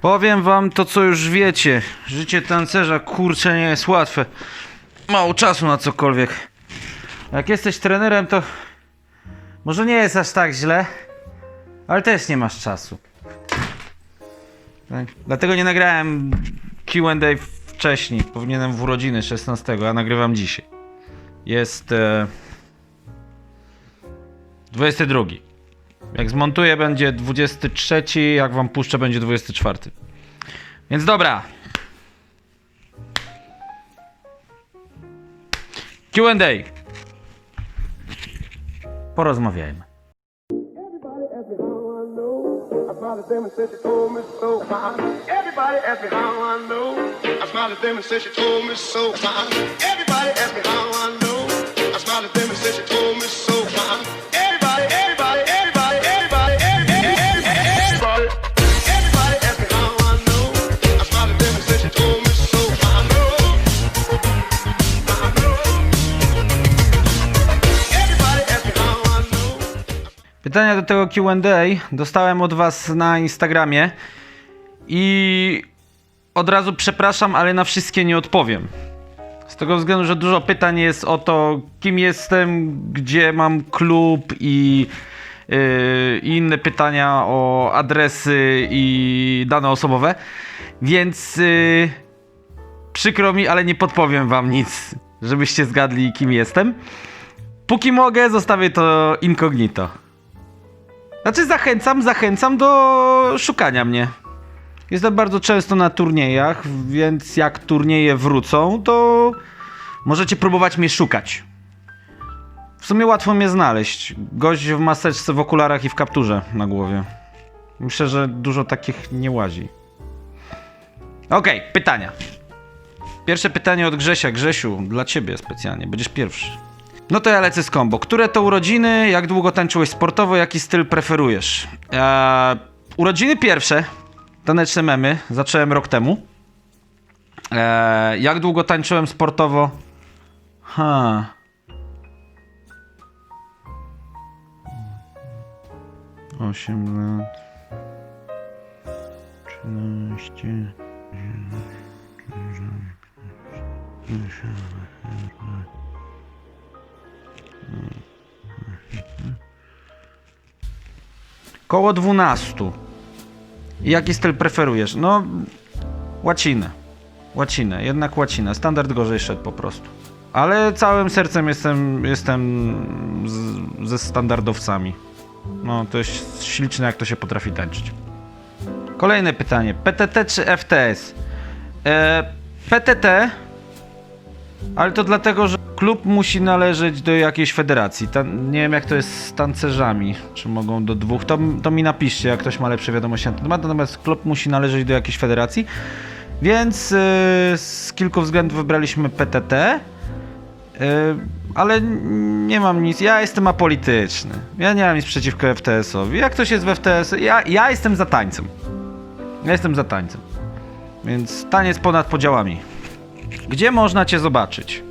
Powiem wam to, co już wiecie. Życie tancerza, kurczę, nie jest łatwe. Mało czasu na cokolwiek. Jak jesteś trenerem, to może nie jest aż tak źle, ale też nie masz czasu. Tak. Dlatego nie nagrałem Q&A wcześniej. Powinienem w urodziny 16, a nagrywam dzisiaj. Jest e, 22. Jak zmontuję będzie 23, jak wam puszczę będzie 24. Więc dobra. Q&A. Porozmawiajmy. Everybody ask me how I know. I smiled at them and said she told me so. Everybody ask me how I know. I smiled at them and said she told me so. Everybody, everybody, everybody, everybody, Pytania do tego Q&A dostałem od was na Instagramie i od razu przepraszam, ale na wszystkie nie odpowiem. Z tego względu, że dużo pytań jest o to, kim jestem, gdzie mam klub i, yy, i inne pytania o adresy i dane osobowe. Więc yy, przykro mi, ale nie podpowiem wam nic, żebyście zgadli, kim jestem. Póki mogę, zostawię to incognito. Znaczy zachęcam, zachęcam do szukania mnie. Jestem bardzo często na turniejach, więc jak turnieje wrócą, to możecie próbować mnie szukać. W sumie łatwo mnie znaleźć. Gość w maseczce, w okularach i w kapturze na głowie. Myślę, że dużo takich nie łazi. Okej, pytania. Pierwsze pytanie od Grzesia. Grzesiu, dla ciebie specjalnie, będziesz pierwszy. No to ja lecę z kombo. Które to urodziny? Jak długo tańczyłeś sportowo? Jaki styl preferujesz? Eee, urodziny pierwsze. Taneczne memy. Zacząłem rok temu. Eee, jak długo tańczyłem sportowo? Ha. Osiem lat. Trzynaście. Koło 12. Jaki styl preferujesz? No, łacinę. Łacinę, jednak łacinę. Standard gorzej szedł po prostu. Ale całym sercem jestem, jestem z, ze standardowcami. No, to jest śliczne, jak to się potrafi tańczyć. Kolejne pytanie. PTT czy FTS? E, PTT, ale to dlatego, że klub musi należeć do jakiejś federacji. Nie wiem, jak to jest z tancerzami. Czy mogą do dwóch. To, to mi napiszcie, jak ktoś ma lepsze wiadomości na ten temat. Natomiast klub musi należeć do jakiejś federacji. Więc yy, z kilku względów wybraliśmy PTT. Yy, ale nie mam nic. Ja jestem apolityczny. Ja nie mam nic przeciwko FTS-owi. Jak ktoś jest w FTS, ja, ja jestem za tańcem. Ja jestem za tańcem. Więc taniec ponad podziałami. Gdzie można cię zobaczyć?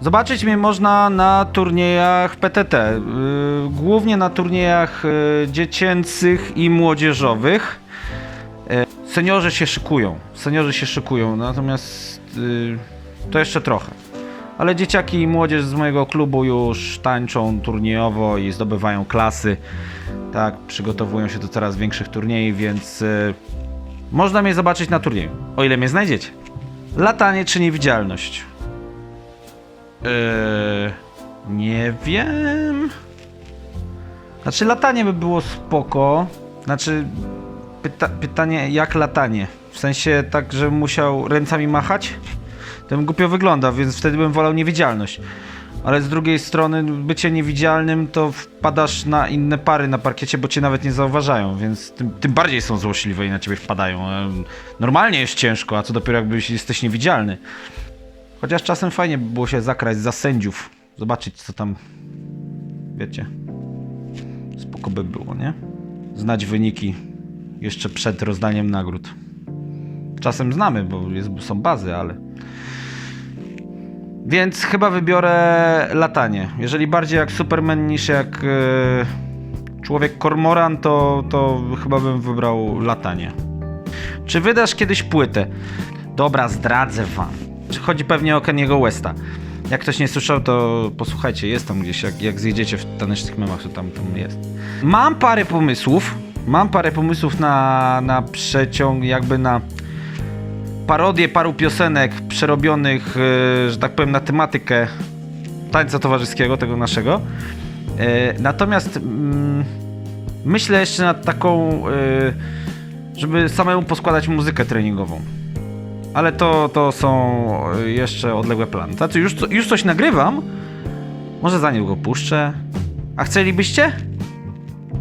Zobaczyć mnie można na turniejach PTT. Yy, głównie na turniejach yy, dziecięcych i młodzieżowych. Yy, seniorzy się szykują. Seniorzy się szykują, natomiast yy, to jeszcze trochę. Ale dzieciaki i młodzież z mojego klubu już tańczą turniejowo i zdobywają klasy. Tak, przygotowują się do coraz większych turniejów, więc yy, można mnie zobaczyć na turnieju, o ile mnie znajdziecie. Latanie czy niewidzialność? Eee, nie wiem. Znaczy, latanie by było spoko. Znaczy, pyta pytanie, jak latanie? W sensie tak, że musiał ręcami machać? To bym głupio wygląda, więc wtedy bym wolał niewidzialność. Ale z drugiej strony, bycie niewidzialnym, to wpadasz na inne pary na parkiecie, bo cię nawet nie zauważają, więc tym, tym bardziej są złośliwe i na ciebie wpadają. Normalnie jest ciężko, a co dopiero jakbyś jesteś niewidzialny. Chociaż czasem fajnie by było się zakraść za sędziów. Zobaczyć, co tam. Wiecie. Spoko by było, nie? Znać wyniki jeszcze przed rozdaniem nagród. Czasem znamy, bo jest, są bazy, ale. Więc chyba wybiorę latanie. Jeżeli bardziej jak Superman niż jak e, człowiek kormoran, to, to chyba bym wybrał latanie. Czy wydasz kiedyś płytę? Dobra, zdradzę wam. Chodzi pewnie o Keniego Westa. Jak ktoś nie słyszał, to posłuchajcie, jest tam gdzieś, jak, jak zjedziecie w tanecznych memach, to tam, tam jest. Mam parę pomysłów, mam parę pomysłów na, na przeciąg, jakby na parodię paru piosenek przerobionych, e, że tak powiem, na tematykę tańca towarzyskiego, tego naszego. E, Natomiast mm, myślę jeszcze nad taką, e, żeby samemu poskładać muzykę treningową. Ale to, to są e, jeszcze odległe plany. Znaczy, już, już coś nagrywam. Może za niedługo puszczę. A chcielibyście?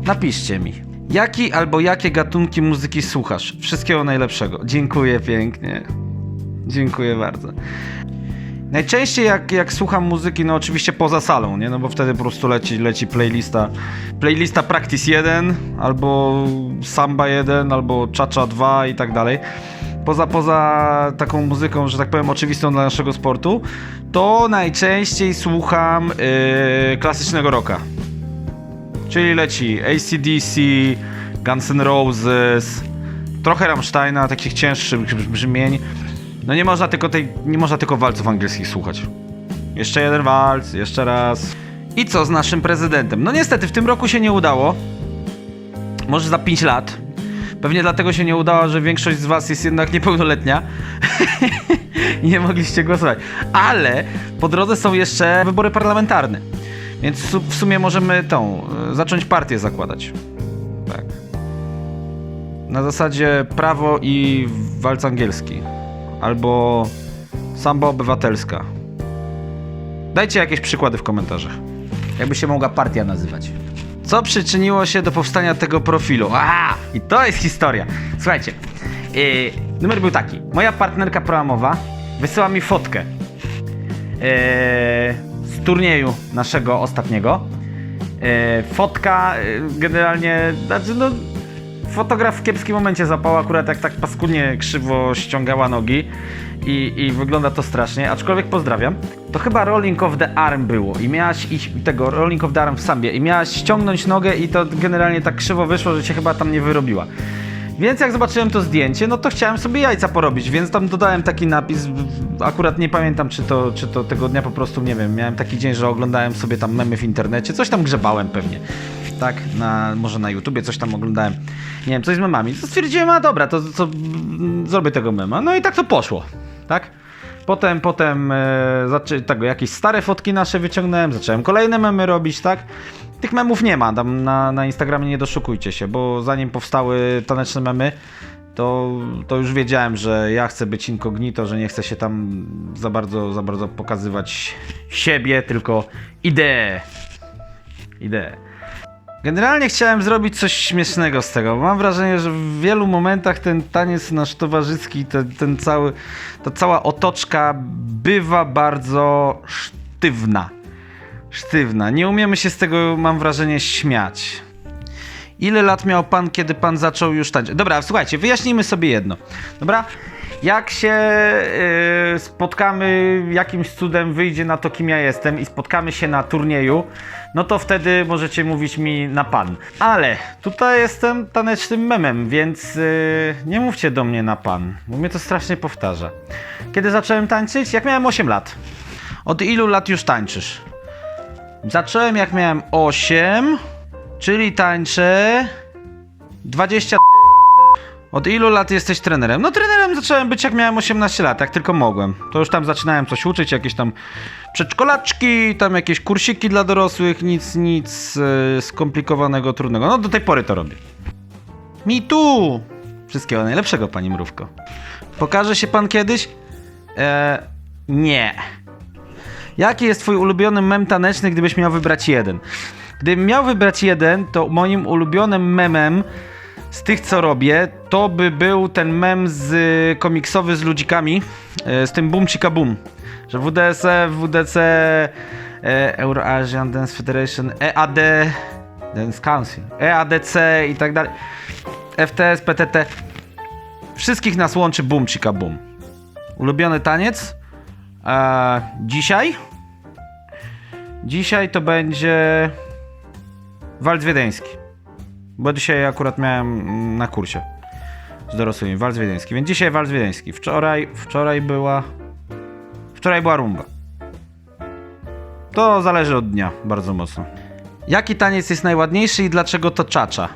Napiszcie mi. Jaki albo jakie gatunki muzyki słuchasz? Wszystkiego najlepszego. Dziękuję pięknie. Dziękuję bardzo. Najczęściej jak, jak słucham muzyki, no oczywiście poza salą, nie? No bo wtedy po prostu leci, leci playlista. Playlista Practice 1, albo Samba 1, albo Cha-Cha 2 i tak dalej. Poza, poza taką muzyką, że tak powiem, oczywistą dla naszego sportu, to najczęściej słucham yy, klasycznego rocka. Czyli leci ACDC, Guns N' Roses, trochę Rammsteina, takich cięższych brzmień. No nie można tylko tej, nie można tylko walców angielskich słuchać. Jeszcze jeden walc, jeszcze raz. I co z naszym prezydentem? No niestety w tym roku się nie udało. Może za 5 lat. Pewnie dlatego się nie udało, że większość z was jest jednak niepełnoletnia. Nie mogliście głosować. Ale po drodze są jeszcze wybory parlamentarne. Więc w sumie możemy tą, y, zacząć partię zakładać. Tak. Na zasadzie prawo i walc angielski. Albo samba obywatelska. Dajcie jakieś przykłady w komentarzach. Jakby się mogła partia nazywać. Co przyczyniło się do powstania tego profilu? A, i to jest historia. Słuchajcie, yy, numer był taki. Moja partnerka programowa wysyła mi fotkę yy, z turnieju naszego ostatniego. Yy, fotka yy, generalnie, znaczy no, fotograf w kiepskim momencie zapał akurat jak tak paskudnie krzywo ściągała nogi i, i wygląda to strasznie, aczkolwiek pozdrawiam. To chyba Rolling of the Arm było i miałaś iść tego Rolling of the Arm w sambie i miałaś ściągnąć nogę i to generalnie tak krzywo wyszło, że cię chyba tam nie wyrobiła. Więc jak zobaczyłem to zdjęcie, no to chciałem sobie jajca porobić, więc tam dodałem taki napis. Akurat nie pamiętam, czy to, czy to tego dnia po prostu, nie wiem, miałem taki dzień, że oglądałem sobie tam memy w internecie, coś tam grzebałem pewnie. Tak, na, może na YouTubie coś tam oglądałem. Nie wiem, coś z memami. Stwierdziłem, a dobra, to, to zrobię tego mema. No i tak to poszło, tak? Potem, potem e, tego, jakieś stare fotki nasze wyciągnąłem, zacząłem kolejne memy robić, tak? Tych memów nie ma, tam na, na Instagramie nie doszukujcie się, bo zanim powstały taneczne memy, to, to już wiedziałem, że ja chcę być incognito, że nie chcę się tam za bardzo, za bardzo pokazywać siebie, tylko ideę. Ideę. Generalnie chciałem zrobić coś śmiesznego z tego. Mam wrażenie, że w wielu momentach ten taniec nasz towarzyski, ten, ten cały, ta cała otoczka bywa bardzo sztywna. Sztywna. Nie umiemy się z tego, mam wrażenie, śmiać. Ile lat miał pan, kiedy pan zaczął już tańczyć? Dobra, słuchajcie, wyjaśnijmy sobie jedno. Dobra? Jak się yy, spotkamy, jakimś cudem wyjdzie na to, kim ja jestem i spotkamy się na turnieju, no to wtedy możecie mówić mi na pan. Ale tutaj jestem tanecznym memem, więc yy, nie mówcie do mnie na pan, bo mnie to strasznie powtarza. Kiedy zacząłem tańczyć? Jak miałem 8 lat. Od ilu lat już tańczysz? Zacząłem jak miałem 8, czyli tańczę 20 od ilu lat jesteś trenerem? No trenerem zacząłem być jak miałem 18 lat, jak tylko mogłem. To już tam zaczynałem coś uczyć, jakieś tam przedszkolaczki, tam jakieś kursiki dla dorosłych, nic, nic e, skomplikowanego, trudnego. No do tej pory to robię. Mi tu! Wszystkiego najlepszego, pani Mrówko. Pokaże się pan kiedyś? Eee, nie. Jaki jest twój ulubiony mem taneczny, gdybyś miał wybrać jeden? Gdybym miał wybrać jeden, to moim ulubionym memem z tych, co robię, to by był ten mem z y, komiksowy z ludzikami, e, z tym Boom Chika Boom, że WDSF, WDC, e, Euroasian Dance Federation, EAD, Dance Council, EADC i tak dalej, FTS, PTT, wszystkich nas łączy Boom Chika Boom. Ulubiony taniec? E, dzisiaj? Dzisiaj to będzie walc wiedeński. Bo dzisiaj akurat miałem na kursie. z dorosłymi, walc wiedeński. Więc dzisiaj walc wiedeński. Wczoraj, wczoraj była... Wczoraj była rumba. To zależy od dnia bardzo mocno. Jaki taniec jest najładniejszy i dlaczego to czacza?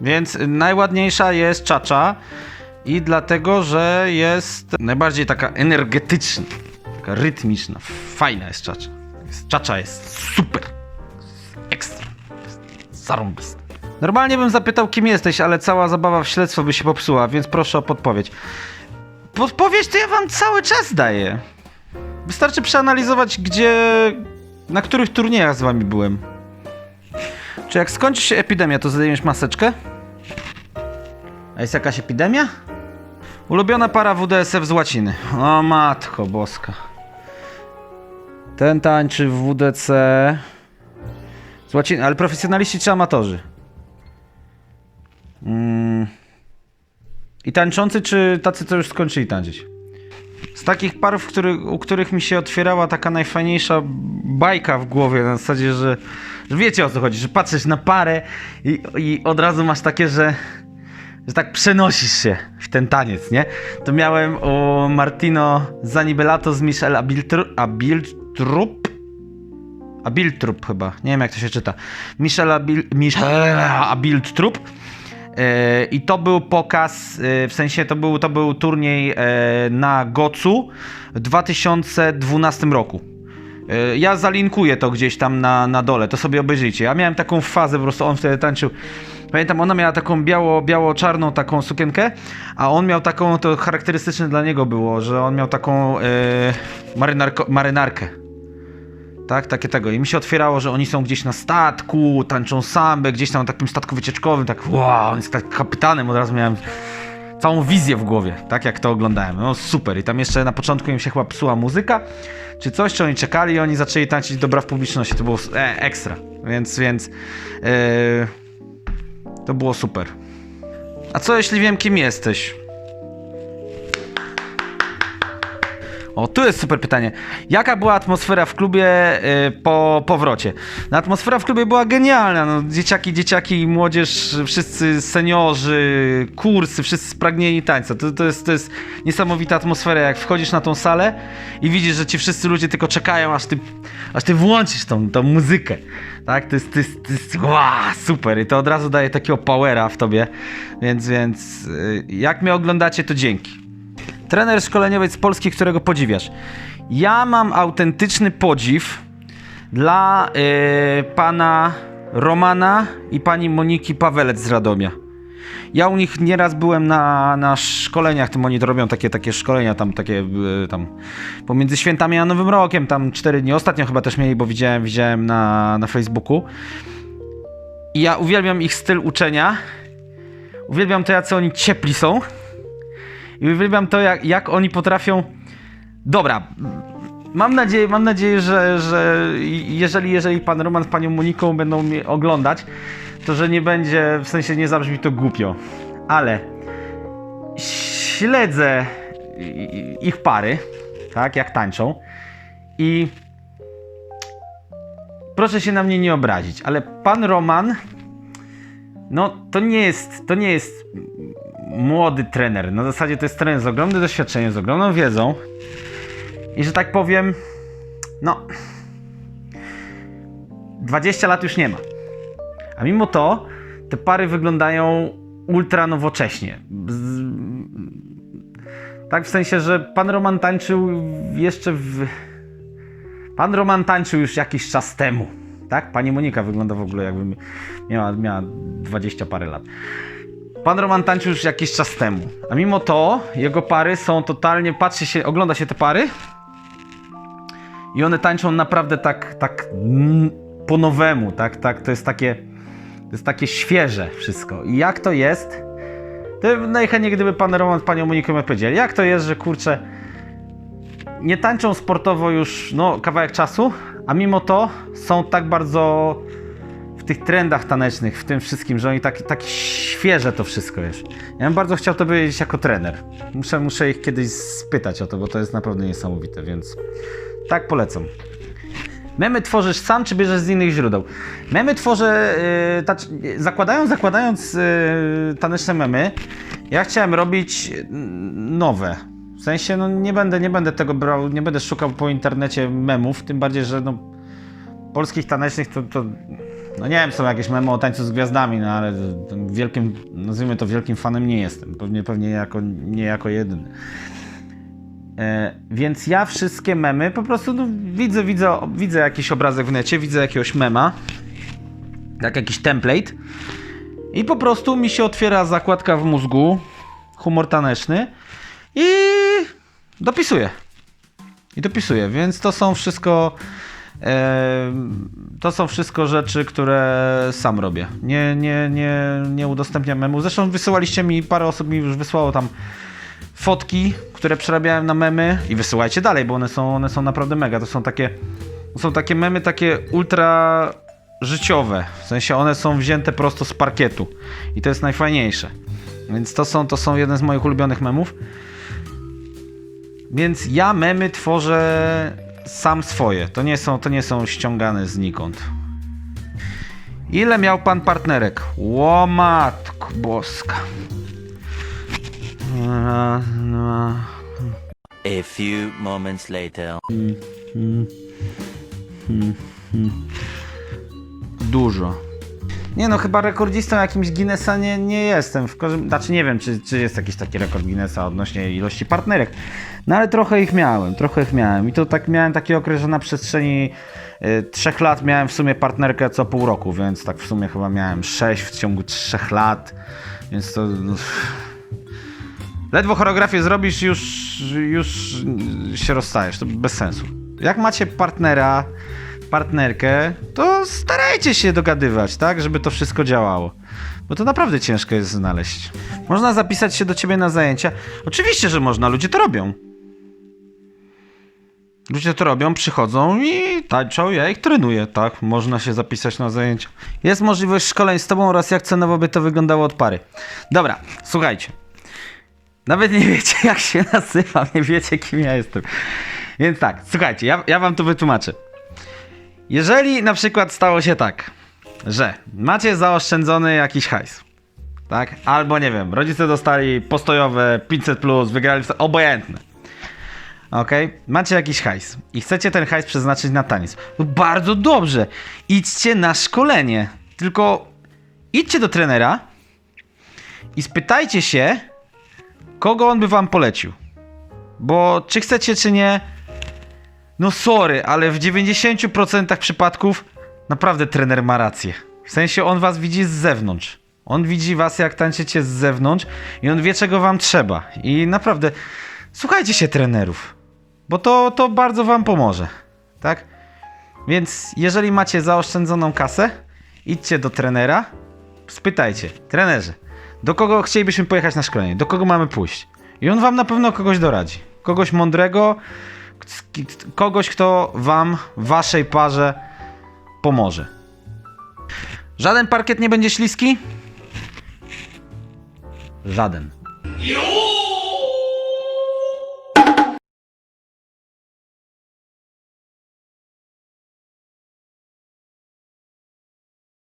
Więc najładniejsza jest czacza i dlatego, że jest najbardziej taka energetyczna, taka rytmiczna, fajna jest czacza. Czacza jest super, ekstra, zarąbista. Normalnie bym zapytał, kim jesteś, ale cała zabawa w śledztwo by się popsuła, więc proszę o podpowiedź. Podpowiedź to ja wam cały czas daję. Wystarczy przeanalizować, gdzie, na których turniejach z wami byłem. Czy jak skończy się epidemia, to zdejmiesz maseczkę? A jest jakaś epidemia? Ulubiona para WDSF z łaciny. O matko boska. Ten tańczy w WDC z łaciny, ale profesjonaliści czy amatorzy? I tańczący, czy tacy, co już skończyli tańczyć? Z takich par, w których, u których mi się otwierała taka najfajniejsza bajka w głowie, na zasadzie, że, że wiecie o co chodzi, że patrzysz na parę i, i od razu masz takie, że, że tak przenosisz się w ten taniec, nie? To miałem u Martino Zanibelato z Michel Abiltru, Abiltrup. Abiltrup chyba, nie wiem jak to się czyta. Michel, Abil, Michel Abiltrup. E, I to był pokaz, e, w sensie to był, to był turniej e, na Gocu w 2012 roku. Ja zalinkuję to gdzieś tam na, na dole, to sobie obejrzyjcie. Ja miałem taką fazę, po prostu on wtedy tańczył. Pamiętam, ona miała taką biało, biało-czarną taką sukienkę, a on miał taką, to charakterystyczne dla niego było, że on miał taką e, marynarko, marynarkę. Tak, takie tego. I mi się otwierało, że oni są gdzieś na statku, tańczą sambę, gdzieś tam na takim statku wycieczkowym, tak wow, on jest tak kapitanem, od razu miałem całą wizję w głowie, tak jak to oglądałem. No super. I tam jeszcze na początku im się chyba psuła muzyka, czy coś, czy oni czekali i oni zaczęli tańczyć dobra w publiczności. To było e, ekstra. Więc, więc e, to było super. A co jeśli wiem, kim jesteś? O, tu jest super pytanie. Jaka była atmosfera w klubie y, po powrocie? No, atmosfera w klubie była genialna. No, dzieciaki, dzieciaki, młodzież, wszyscy seniorzy, kursy, wszyscy spragnieni tańca. To, to, jest, to jest niesamowita atmosfera, jak wchodzisz na tą salę i widzisz, że ci wszyscy ludzie tylko czekają, aż ty, aż ty włączysz tą, tą muzykę. Tak? To jest, to jest, to jest wow, super. I to od razu daje takiego powera w tobie. Więc, więc y, jak mnie oglądacie, to dzięki. Trener szkoleniowiec Polski, którego podziwiasz. Ja mam autentyczny podziw dla y, pana Romana i pani Moniki Pawelec z Radomia. Ja u nich nieraz byłem na, na szkoleniach, tym oni to robią takie, takie szkolenia tam, takie y, tam pomiędzy świętami a Nowym Rokiem, tam cztery dni. Ostatnio chyba też mieli, bo widziałem, widziałem na, na Facebooku. I ja uwielbiam ich styl uczenia. Uwielbiam to, jacy oni ciepli są. I uwielbiam to, jak, jak oni potrafią. Dobra. Mam nadzieję, mam nadzieję, że, że jeżeli, jeżeli pan Roman z panią Moniką będą mnie oglądać, to że nie będzie, w sensie nie zabrzmi to głupio. Ale śledzę ich pary, tak, jak tańczą. I proszę się na mnie nie obrazić, ale pan Roman, no to nie jest, to nie jest młody trener. Na zasadzie to jest trener z ogromnym doświadczeniem, z ogromną wiedzą. I że tak powiem, no 20 lat już nie ma. A mimo to te pary wyglądają ultra nowocześnie. Z... Tak w sensie, że pan Roman tańczył jeszcze w... Pan Roman tańczył już jakiś czas temu. Tak? Pani Monika wygląda w ogóle jakby miała, miała 20 parę lat. Pan Roman tańczył już jakiś czas temu. A mimo to jego pary są totalnie. Patrzy się, ogląda się te pary. I one tańczą naprawdę tak, tak po nowemu, tak, tak. To jest takie. To jest takie świeże wszystko. I jak to jest? To najchętniej gdyby pan Roman z panią Moniką mi powiedzieli, jak to jest, że kurczę. Nie tańczą sportowo już no, kawałek czasu, a mimo to są tak bardzo w tych trendach tanecznych, w tym wszystkim, że oni tak, tak świeże to wszystko jest. Ja bym bardzo chciał to wiedzieć jako trener. Muszę, muszę ich kiedyś spytać o to, bo to jest naprawdę niesamowite, więc tak polecam. Memy tworzysz sam, czy bierzesz z innych źródeł? Memy tworzę, yy, tacz, zakładając, zakładając yy, taneczne memy, Ja chciałem robić mm, nowe. W sensie, no nie będę, nie będę tego brał, nie będę szukał po internecie memów, tym bardziej, że no polskich tanecznych to, to no nie wiem, są jakieś memy o tańcu z gwiazdami, no ale wielkim, nazwijmy to wielkim fanem nie jestem. Pewnie, pewnie jako, nie jako jedyny. E, więc ja wszystkie memy po prostu no, widzę, widzę, widzę jakiś obrazek w necie, widzę jakiegoś mema, tak jakiś template i po prostu mi się otwiera zakładka w mózgu, humor taneczny i dopisuję. I dopisuję, więc to są wszystko to są wszystko rzeczy, które sam robię. Nie, nie, nie, nie udostępniam memów. Zresztą wysyłaliście mi, parę osób mi już wysłało tam fotki, które przerabiałem na memy i wysyłajcie dalej, bo one są, one są naprawdę mega. To są takie, są takie memy takie ultra życiowe. W sensie one są wzięte prosto z parkietu i to jest najfajniejsze. Więc to są, to są jeden z moich ulubionych memów. Więc ja memy tworzę sam swoje. To nie są, to nie są ściągane znikąd. Ile miał pan partnerek? Ło matko boska. Raz, dwa, A few moments later. Dużo. Nie no, chyba rekordzistą jakimś Guinnessa nie, nie jestem. W każdym, znaczy nie wiem, czy, czy jest jakiś taki rekord Guinnessa odnośnie ilości partnerek. No ale trochę ich miałem, trochę ich miałem. I to tak miałem taki okres, że na przestrzeni y, trzech lat miałem w sumie partnerkę co pół roku, więc tak w sumie chyba miałem sześć w ciągu trzech lat. Więc to... Ledwo choreografię zrobisz, już, już się rozstajesz. To bez sensu. Jak macie partnera, partnerkę, to starajcie się dogadywać, tak? Żeby to wszystko działało. Bo to naprawdę ciężko jest znaleźć. Można zapisać się do ciebie na zajęcia. Oczywiście, że można, ludzie to robią. Ludzie to robią, przychodzą i tańczą, ja ich trenuję, tak? Można się zapisać na zajęcia. Jest możliwość szkoleń z tobą oraz jak cenowo by to wyglądało od pary. Dobra, słuchajcie. Nawet nie wiecie, jak się nazywam, nie wiecie, kim ja jestem. Więc tak, słuchajcie, ja, ja wam to wytłumaczę. Jeżeli na przykład stało się tak, że macie zaoszczędzony jakiś hajs, tak? Albo nie wiem, rodzice dostali postojowe 500, plus, wygrali, obojętne. Ok? Macie jakiś hajs i chcecie ten hajs przeznaczyć na taniec. No bardzo dobrze. Idźcie na szkolenie. Tylko idźcie do trenera i spytajcie się, kogo on by wam polecił. Bo czy chcecie, czy nie, no sorry, ale w 90% przypadków naprawdę trener ma rację. W sensie on was widzi z zewnątrz. On widzi was jak tańczycie z zewnątrz i on wie czego wam trzeba. I naprawdę słuchajcie się trenerów, bo to, to bardzo wam pomoże. Tak? Więc jeżeli macie zaoszczędzoną kasę, idźcie do trenera, spytajcie, trenerze, do kogo chcielibyśmy pojechać na szkolenie, do kogo mamy pójść. I on wam na pewno kogoś doradzi. Kogoś mądrego, kogoś, kto wam, waszej parze pomoże. Żaden parkiet nie będzie śliski? Żaden.